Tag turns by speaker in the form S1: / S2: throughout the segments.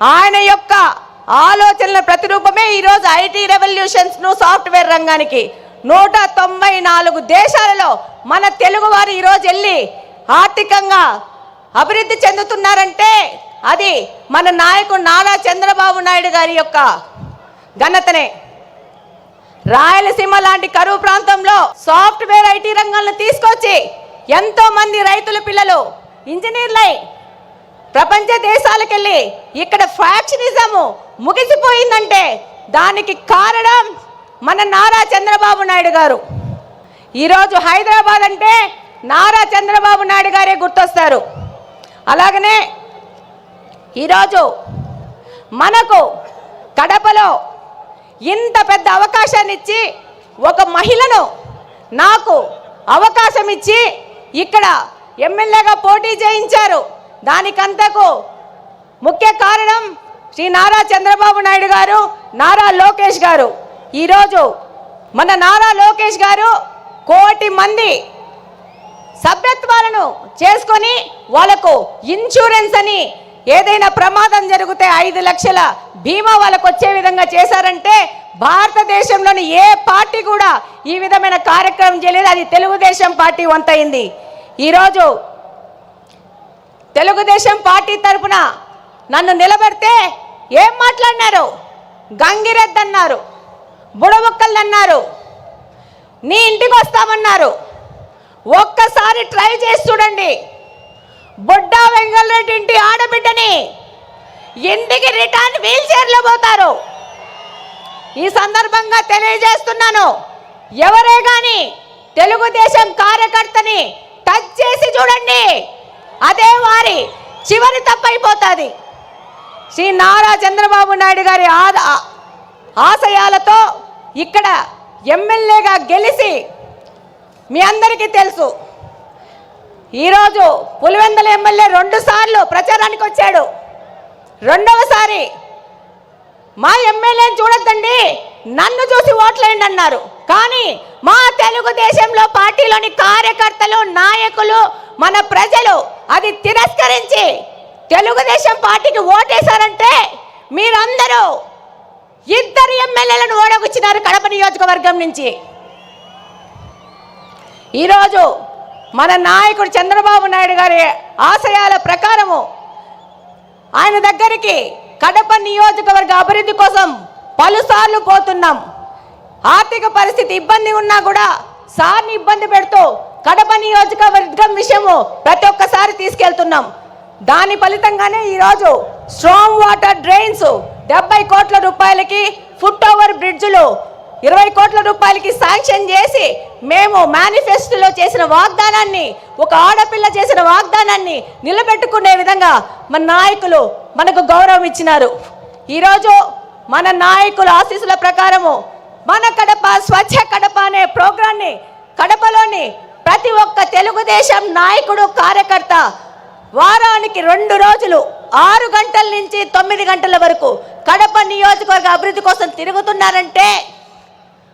S1: ఆయన యొక్క ఆలోచనల ప్రతిరూపమే ఈరోజు ఐటీ రెవల్యూషన్స్ను సాఫ్ట్వేర్ రంగానికి నూట తొంభై నాలుగు దేశాలలో మన తెలుగు వారు ఈరోజు వెళ్ళి ఆర్థికంగా అభివృద్ధి చెందుతున్నారంటే అది మన నాయకుడు నారా చంద్రబాబు నాయుడు గారి యొక్క ఘనతనే. రాయలసీమ లాంటి కరువు ప్రాంతంలో సాఫ్ట్వేర్ ఐటీ రంగంలో తీసుకొచ్చి ఎంతో మంది రైతుల పిల్లలు ఇంజనీర్లై ప్రపంచ దేశాలకెళ్ళి ఇక్కడ ఫ్యాక్షనిజము ముగిసిపోయిందంటే దానికి కారణం మన నారా చంద్రబాబు నాయుడు గారు. ఈరోజు హైదరాబాద్ అంటే నారా చంద్రబాబు నాయుడు గారే గుర్తొస్తారు. అలాగనే ఈరోజు మనకు కడపలో ఇంత పెద్ద అవకాశాన్ని ఇచ్చి ఒక మహిళను నాకు అవకాశం ఇచ్చి ఇక్కడ ఎమ్మెల్యేగా పోటీ చేయించారు. దానికంతకు ముఖ్య కారణం శ్రీ నారా చంద్రబాబు నాయుడు గారు నారా లోకేష్ గారు. ఈరోజు మన నారా లోకేష్ గారు కోటి మంది సభ్యత్వాలను చేసుకొని వాళ్ళకు ఇన్సూరెన్స్ అని ఏదైనా ప్రమాదం జరిగితే ఐదు లక్షల బీమా వాళ్ళకు వచ్చే విధంగా చేశారంటే భారతదేశంలోని ఏ పార్టీ కూడా ఈ విధమైన కార్యక్రమం చేయలేదు. అది తెలుగుదేశం పార్టీ వంతైంది ఈరోజు తెలుగుదేశం పార్టీ తరపున నన్ను నిలబెడితే ఏం మాట్లాడినారు? గంగిరెద్దు అన్నారు బుడబుక్కలు అన్నారు నీ ఇంటికి వస్తామన్నారు. ఒక్కసారి ట్రై చేసి చూడండి. బుడ్డా వెంగళరెడ్డి ఇంటి ఆడబిడ్డని ఇంటికి రిటర్న్ వీల్ చైర్లో పోతారు. ఈ సందర్భంగా తెలియజేస్తున్నాను ఎవరే కానీ తెలుగుదేశం కార్యకర్తని టచ్ చేసి చూడండి. అదే వారి చివరి తప్పైపోతుంది. శ్రీ నారా చంద్రబాబు నాయుడు గారి ఆదా ఆశయాలతో ఇక్కడ ఎమ్మెల్యేగా గెలిచి మీ అందరికీ తెలుసు. ఈరోజు పులివెందల ఎమ్మెల్యే రెండుసార్లు ప్రచారానికి వచ్చాడు. రెండవసారి మా ఎమ్మెల్యేని చూడొద్దండి నన్ను చూసి ఓట్లేయండి అన్నారు. కానీ మా తెలుగుదేశంలో పార్టీలోని కార్యకర్తలు నాయకులు మన ప్రజలు అది తిరస్కరించి తెలుగుదేశం పార్టీకి ఓటేశారంటే మీరందరూ ఇద్దరు ఎమ్మెల్యేలను ఓడగొచ్చినారు కడప నియోజకవర్గం నుంచి. ఈరోజు మన నాయకుడు చంద్రబాబు నాయుడు గారి ఆశయాల ప్రకారము ఆయన దగ్గరికి కడప నియోజకవర్గ అభివృద్ధి కోసం పలుసార్లు పోతున్నాం. ఆర్థిక పరిస్థితి ఇబ్బంది ఉన్నా కూడా సార్ని ఇబ్బంది పెడుతూ కడప నియోజకవర్గం విషయము ప్రతి ఒక్కసారి తీసుకెళ్తున్నాం. దాని ఫలితంగానే ఈరోజు స్ట్రాంగ్ వాటర్ డ్రైన్స్ డెబ్బై కోట్ల రూపాయలకి ఫుట్ ఓవర్ బ్రిడ్జ్లు ఇరవై కోట్ల రూపాయలకి శాంక్షన్ చేసి మేము మేనిఫెస్టోలో చేసిన వాగ్దానాన్ని ఒక ఆడపిల్ల చేసిన వాగ్దానాన్ని నిలబెట్టుకునే విధంగా మన నాయకులు మనకు గౌరవం ఇచ్చినారు. ఈరోజు మన నాయకుల ఆశీస్సుల ప్రకారము మన కడప స్వచ్ఛ కడప అనే ప్రోగ్రాన్ని కడపలోని ప్రతి ఒక్క తెలుగుదేశం నాయకుడు కార్యకర్త వారానికి రెండు రోజులు ఆరు గంటల నుంచి తొమ్మిది గంటల వరకు కడప నియోజకవర్గ అభివృద్ధి కోసం తిరుగుతున్నారంటే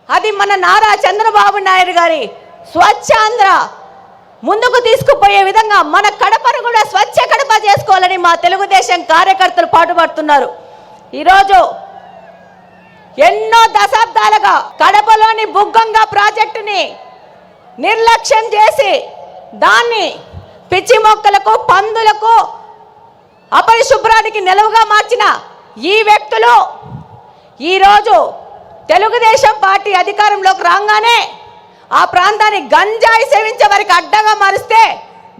S1: అది మన నారా చంద్రబాబు నాయుడు గారి స్వచ్ఛాంధ్ర ముందుకు తీసుకుపోయే విధంగా మన కడపను కూడా స్వచ్ఛ కడప చేసుకోవాలని మా తెలుగుదేశం కార్యకర్తలు పాటుపడుతున్నారు. ఈరోజు ఎన్నో దశాబ్దాలుగా కడపలోని బుగ్గంగా ప్రాజెక్టుని నిర్లక్ష్యం చేసి దాన్ని పిచ్చి మొక్కలకు పందులకు అపరిశుభ్రానికి నిలువుగా మార్చిన ఈ వ్యక్తులు ఈరోజు తెలుగుదేశం పార్టీ అధికారంలోకి రాగానే ఆ ప్రాంతాన్ని గంజాయి సేవించే వారికి అడ్డగా మారిస్తే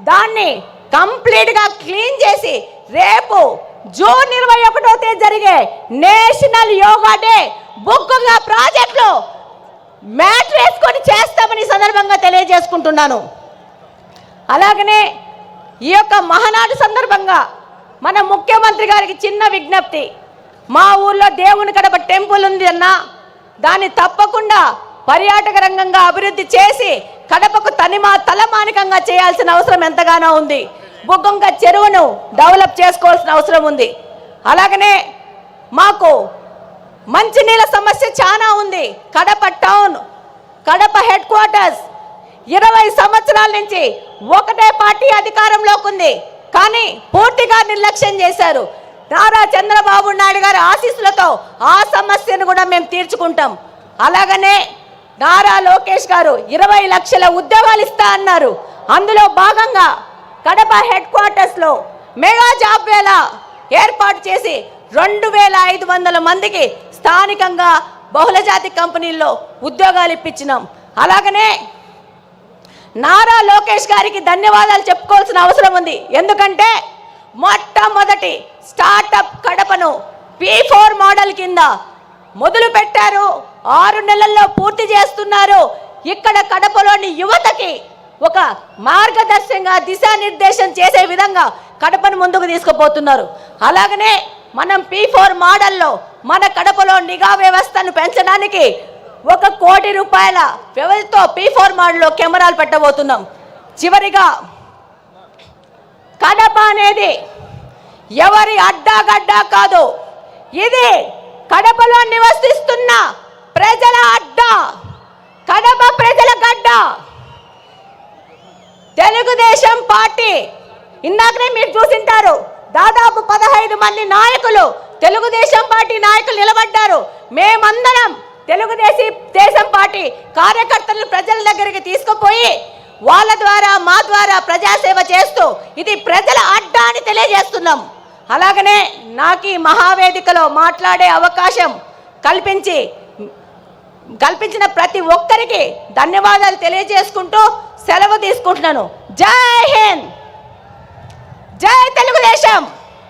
S1: దాన్ని కంప్లీట్గా క్లీన్ చేసి రేపు జూన్ ఇరవై ఒకటో తేదీ జరిగే నేషనల్ యోగా డే బుక్గా ప్రాజెక్టులు మ్యాట్ వేసుకొని చేస్తామని సందర్భంగా తెలియజేసుకుంటున్నాను. అలాగనే ఈ యొక్క మహనాడు సందర్భంగా మన ముఖ్యమంత్రి గారికి చిన్న విజ్ఞప్తి. మా ఊర్లో దేవుని కడప టెంపుల్ ఉంది అన్న దాన్ని తప్పకుండా పర్యాటక రంగంగా అభివృద్ధి చేసి కడపకు తనిమా తలమానికంగా చేయాల్సిన అవసరం ఎంతగానో ఉంది. బుగ్గంగా చెరువును డెవలప్ చేసుకోవాల్సిన అవసరం ఉంది. అలాగనే మాకు మంచినీళ్ళ సమస్య చాలా ఉంది. Kadapa town Kadapa headquarters. ఇరవై సంవత్సరాల నుంచి ఒకటే పార్టీ అధికారంలోకి ఉంది. కానీ పూర్తిగా నిర్లక్ష్యం చేశారు. నారా చంద్రబాబు నాయుడు గారి ఆశీస్సులతో ఆ సమస్యను కూడా మేము తీర్చుకుంటాం. అలాగనే నారా లోకేష్ గారు ఇరవై లక్షల ఉద్యోగాలు ఇస్తా అన్నారు. అందులో భాగంగా కడప హెడ్ క్వార్టర్స్లో మెగా జాబ్ వేళ ఏర్పాటు చేసి రెండు వేల ఐదు వందల మందికి స్థానికంగా బహుళజాతి కంపెనీల్లో ఉద్యోగాలు ఇప్పించినాం. అలాగనే నారా లోకేష్ గారికి ధన్యవాదాలు చెప్పుకోవాల్సిన అవసరం ఉంది. ఎందుకంటే మొట్టమొదటి స్టార్టప్ కడపను పి ఫోర్ మోడల్ కింద మొదలు పెట్టారు ఆరు నెలల్లో పూర్తి చేస్తున్నారు. ఇక్కడ కడపలోని యువతకి ఒక మార్గదర్శకంగా దిశానిర్దేశం చేసే విధంగా కడపను ముందుకు తీసుకుపోతున్నారు. అలాగనే మనం పీ ఫోర్ మోడల్లో మన కడపలో నిఘా వ్యవస్థను పెంచడానికి ఒక కోటి రూపాయల వ్యవధితో పీ ఫోర్ మోడల్లో కెమెరాలు పెట్టబోతున్నాం. చివరిగా కడప అనేది ఎవరి అడ్డాగడ్డా కాదు. ఇది కడపలో నివసిస్తున్న ప్రజల అడ్డా. కడప ప్రజల గడ్డ. తెలుగుదేశం పార్టీ ఇందాకనే మీరు చూసింటారు. దాదాపు పదహైదు మంది నాయకులు తెలుగుదేశం పార్టీ నాయకులు నిలబడ్డారు. మేమందరం తెలుగుదేశం దేశం పార్టీ కార్యకర్తలను ప్రజల దగ్గరికి తీసుకుపోయి వాళ్ళ ద్వారా మా ద్వారా ప్రజాసేవ చేస్తూ ఇది ప్రజల అడ్డా అని తెలియజేస్తున్నాం. అలాగనే నాకు ఈ మహావేదికలో మాట్లాడే అవకాశం కల్పించి కల్పించిన ప్రతి ఒక్కరికి ధన్యవాదాలు తెలియజేసుకుంటూ సెలవు తీసుకుంటున్నాను. జై హింద్! జై తెలుగుదేశం.